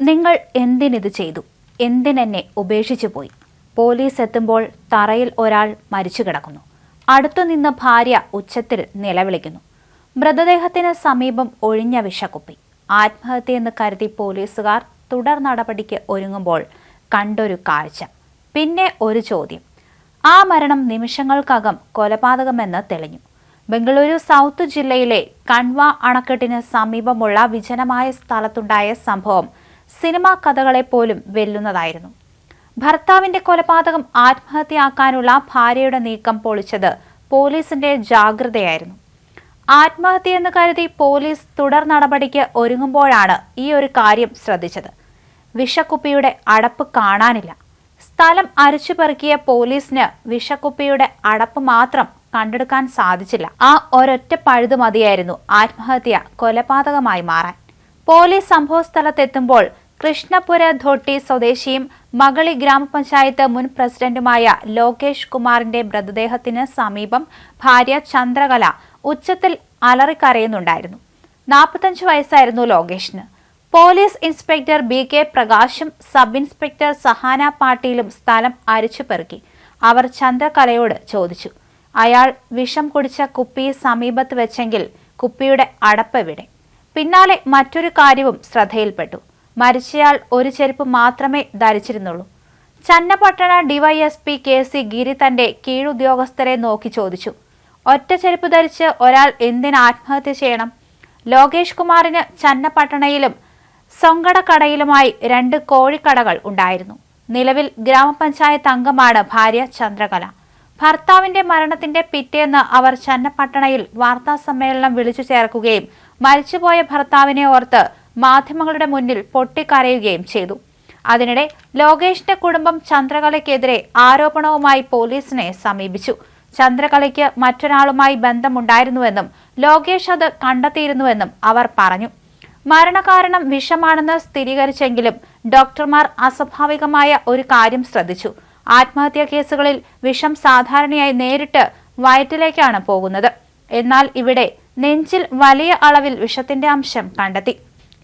നിങ്ങൾ എന്തിനിത് ചെയ്തു? എന്തിനെന്നെ ഉപേക്ഷിച്ചു പോയി? പോലീസ് എത്തുമ്പോൾ തറയിൽ ഒരാൾ മരിച്ചു കിടക്കുന്നു. അടുത്തുനിന്ന് ഭാര്യ ഉച്ചത്തിൽ നിലവിളിക്കുന്നു. മൃതദേഹത്തിന് സമീപം ഒഴിഞ്ഞ വിഷക്കുപ്പി. ആത്മഹത്യയെന്ന് കരുതി പോലീസുകാർ തുടർ നടപടിക്ക് ഒരുങ്ങുമ്പോൾ കണ്ടൊരു കാഴ്ച. പിന്നെ ഒരു ചോദ്യം. ആ മരണം നിമിഷങ്ങൾക്കകം കൊലപാതകമെന്ന് തെളിഞ്ഞു. ബംഗളൂരു സൗത്ത് ജില്ലയിലെ കൺവ അണക്കെട്ടിന് സമീപമുള്ള വിജനമായ സ്ഥലത്തുണ്ടായ സംഭവം സിനിമാ കഥകളെ പോലും വെല്ലുന്നതായിരുന്നു. ഭർത്താവിന്റെ കൊലപാതകം ആത്മഹത്യയാക്കാനുള്ള ഭാര്യയുടെ നീക്കം പൊളിച്ചത് പോലീസിന്റെ ജാഗ്രതയായിരുന്നു. ആത്മഹത്യ ആത്മഹത്യയെന്ന് കരുതി പോലീസ് തുടർ നടപടിക്ക് ഒരുങ്ങുമ്പോഴാണ് ഈ ഒരു കാര്യം ശ്രദ്ധിച്ചത്. വിഷക്കുപ്പിയുടെ അടപ്പ് കാണാനില്ല. സ്ഥലം അരിച്ചുപെറുക്കിയ പോലീസിന് വിഷക്കുപ്പിയുടെ അടപ്പ് മാത്രം കണ്ടെടുക്കാൻ സാധിച്ചില്ല. ആ ഒരൊറ്റ പഴുതു മതിയായിരുന്നു ആത്മഹത്യ കൊലപാതകമായി മാറാൻ. പോലീസ് സംഭവസ്ഥലത്തെത്തുമ്പോൾ കൃഷ്ണപുര ധോട്ടി സ്വദേശിയും മകളി ഗ്രാമപഞ്ചായത്ത് മുൻ പ്രസിഡന്റുമായ ലോകേഷ് കുമാറിന്റെ മൃതദേഹത്തിന് സമീപം ഭാര്യ ചന്ദ്രകല ഉച്ചത്തിൽ അലറിക്കരയുന്നുണ്ടായിരുന്നു. നാൽപ്പത്തഞ്ച് വയസ്സായിരുന്നു ലോകേഷിന്. പോലീസ് ഇൻസ്പെക്ടർ ബി കെ പ്രകാശും സബ് ഇൻസ്പെക്ടർ സഹാന പാട്ടീലും സ്ഥലം അരിച്ചു പെറുക്കി. അവർ ചന്ദ്രകലയോട് ചോദിച്ചു. അയാൾ വിഷം കുടിച്ച കുപ്പി സമീപത്ത് വെച്ചെങ്കിൽ കുപ്പിയുടെ അടപ്പ് അടപ്പെവിടെ പിന്നാലെ മറ്റൊരു കാര്യവും ശ്രദ്ധയിൽപ്പെട്ടു. മരിച്ചയാൾ ഒരു ചെരുപ്പ് മാത്രമേ ധരിച്ചിരുന്നുള്ളൂ. Channapatna DYSP K C Giri തന്റെ കീഴുദ്യോഗസ്ഥരെ നോക്കി ചോദിച്ചു. ഒറ്റ ചെരുപ്പ് ധരിച്ച് ഒരാൾ എന്തിന് ആത്മഹത്യ ചെയ്യണം? ലോകേഷ് കുമാറിന് ചന്നപട്ടണയിലും സൊങ്കടക്കടയിലുമായി രണ്ട് കോഴിക്കടകൾ ഉണ്ടായിരുന്നു. നിലവിൽ ഗ്രാമപഞ്ചായത്ത് അംഗമാണ് ഭാര്യ ചന്ദ്രകല. ഭർത്താവിന്റെ മരണത്തിന്റെ പിറ്റേന്ന് അവർ ചന്നപട്ടണയിൽ വാർത്താ സമ്മേളനം വിളിച്ചു ചേർക്കുകയും മരിച്ചുപോയ ഭർത്താവിനെ ഓർത്ത് മാധ്യമങ്ങളുടെ മുന്നിൽ പൊട്ടിക്കരയുകയും ചെയ്തു. അതിനിടെ ലോകേഷിന്റെ കുടുംബം ചന്ദ്രകലയ്ക്കെതിരെ ആരോപണവുമായി പോലീസിനെ സമീപിച്ചു. ചന്ദ്രകലയ്ക്ക് മറ്റൊരാളുമായി ബന്ധമുണ്ടായിരുന്നുവെന്നും ലോകേഷ് അത് കണ്ടെത്തിയിരുന്നുവെന്നും അവർ പറഞ്ഞു. മരണകാരണം വിഷമാണെന്ന് സ്ഥിരീകരിച്ചെങ്കിലും ഡോക്ടർമാർ അസ്വാഭാവികമായ ഒരു കാര്യം ശ്രദ്ധിച്ചു. ആത്മഹത്യാ കേസുകളിൽ വിഷം സാധാരണയായി നേരിട്ട് വയറ്റിലേക്കാണ് പോകുന്നത്. എന്നാൽ ഇവിടെ നെഞ്ചിൽ വലിയ അളവിൽ വിഷത്തിന്റെ അംശം കണ്ടെത്തി.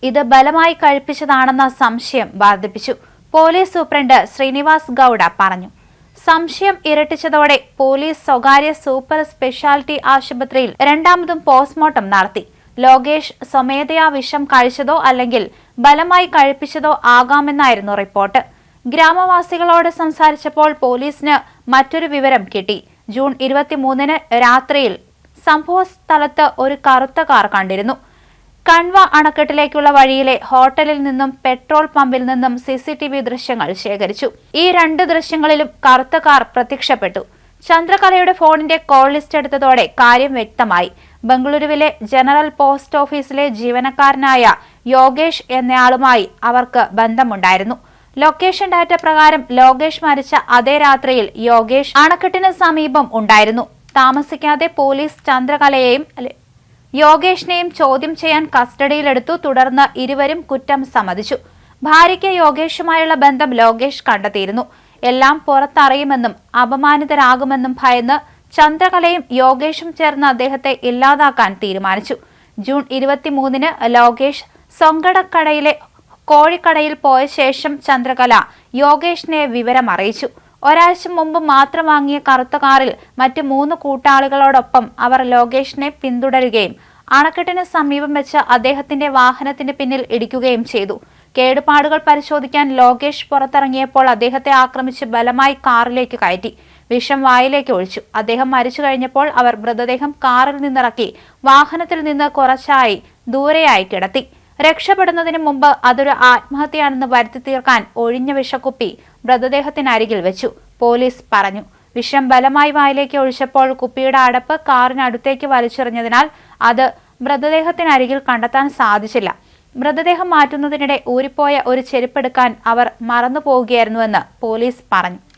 ഇത് ബലമായി കഴിപ്പിച്ചതാണെന്ന സംശയം വർദ്ധിപ്പിച്ചു. പോലീസ് സൂപ്രണ്ട് ശ്രീനിവാസ് ഗൌഡ പറഞ്ഞു. സംശയം ഇരട്ടിച്ചതോടെ പോലീസ് സ്വകാര്യ സൂപ്പർ സ്പെഷ്യാലിറ്റി ആശുപത്രിയിൽ രണ്ടാമതും പോസ്റ്റ്മോർട്ടം നടത്തി. ലോകേഷ് സ്വമേധയാ വിഷം കഴിച്ചതോ അല്ലെങ്കിൽ ബലമായി കഴിപ്പിച്ചതോ ആകാമെന്നായിരുന്നു റിപ്പോർട്ട്. ഗ്രാമവാസികളോട് സംസാരിച്ചപ്പോൾ പോലീസിന് മറ്റൊരു വിവരം കിട്ടി. ജൂൺ ഇരുപത്തിമൂന്നിന് രാത്രിയിൽ സംഭവ സ്ഥലത്ത് ഒരു കറുത്ത കാർ കണ്ടിരുന്നു. കൺവ അണക്കെട്ടിലേക്കുള്ള വഴിയിലെ ഹോട്ടലിൽ നിന്നും പെട്രോൾ പമ്പിൽ നിന്നും സി സി ടി വി ദൃശ്യങ്ങൾ ശേഖരിച്ചു. ഈ രണ്ട് ദൃശ്യങ്ങളിലും കറുത്ത കാർ പ്രത്യക്ഷപ്പെട്ടു. ചന്ദ്രകലയുടെ ഫോണിന്റെ കോൾ ലിസ്റ്റ് എടുത്തതോടെ കാര്യം വ്യക്തമായി. ബംഗളൂരുവിലെ ജനറൽ പോസ്റ്റ് ഓഫീസിലെ ജീവനക്കാരനായ യോഗേഷ് എന്നയാളുമായി അവർക്ക് ബന്ധമുണ്ടായിരുന്നു. ലൊക്കേഷൻ ഡാറ്റ പ്രകാരം ലോകേഷ് മരിച്ച അതേ രാത്രിയിൽ യോഗേഷ് അണക്കെട്ടിന് സമീപം ഉണ്ടായിരുന്നു. താമസിക്കാതെ പോലീസ് ചന്ദ്രകലയെയും യോഗേഷിനെയും ചോദ്യം ചെയ്യാൻ കസ്റ്റഡിയിലെടുത്തു. തുടർന്ന് ഇരുവരും കുറ്റം സമ്മതിച്ചു. ഭാര്യയ്ക്ക് യോഗേഷുമായുള്ള ബന്ധം ലോകേഷ് കണ്ടെത്തിയിരുന്നു. എല്ലാം പുറത്തറിയുമെന്നും അപമാനിതരാകുമെന്നും ഭയന്ന് ചന്ദ്രകലയും യോഗേഷും ചേർന്ന് അദ്ദേഹത്തെ ഇല്ലാതാക്കാൻ തീരുമാനിച്ചു. ജൂൺ ഇരുപത്തിമൂന്നിന് ലോകേഷ് സൊങ്കടക്കടയിലെ കോഴിക്കടയിൽ പോയ ശേഷം ചന്ദ്രകല യോഗേഷിനെ വിവരം അറിയിച്ചു ഒരാഴ്ച മുമ്പ് മാത്രം വാങ്ങിയ കറുത്ത കാറിൽ മറ്റ് മൂന്ന് കൂട്ടാളികളോടൊപ്പം അവർ ലോകേഷിനെ പിന്തുടരുകയും അണക്കെട്ടിന് സമീപം വെച്ച് അദ്ദേഹത്തിന്റെ വാഹനത്തിന് പിന്നിൽ ഇടിക്കുകയും ചെയ്തു. കേടുപാടുകൾ പരിശോധിക്കാൻ ലോകേഷ് പുറത്തിറങ്ങിയപ്പോൾ അദ്ദേഹത്തെ ആക്രമിച്ച് ബലമായി കാറിലേക്ക് കയറ്റി വിഷം വായിലേക്ക് ഒഴിച്ചു. അദ്ദേഹം മരിച്ചു കഴിഞ്ഞപ്പോൾ അവർ മൃതദേഹം കാറിൽ നിന്നിറക്കി വാഹനത്തിൽ നിന്ന് കുറച്ചായി ദൂരെയായി കിടത്തി. രക്ഷപ്പെടുന്നതിന് മുമ്പ് അതൊരു ആത്മഹത്യയാണെന്ന് വരുത്തി തീർക്കാൻ ഒഴിഞ്ഞ വിഷക്കുപ്പി മൃതദേഹത്തിനരികിൽ വെച്ചു. പോലീസ് പറഞ്ഞു വിഷം ബലമായി വായിലേക്ക് ഒഴിച്ചപ്പോൾ കുപ്പിയുടെ അടപ്പ് കാറിനടുത്തേക്ക് വലിച്ചെറിഞ്ഞതിനാൽ അത് മൃതദേഹത്തിനരികിൽ കണ്ടെത്താൻ സാധിച്ചില്ല. മൃതദേഹം മാറ്റുന്നതിനിടെ ഊരിപ്പോയ ഒരു ചെരുപ്പെടുക്കാൻ അവർ മറന്നു പോവുകയായിരുന്നുവെന്ന് പോലീസ് പറഞ്ഞു.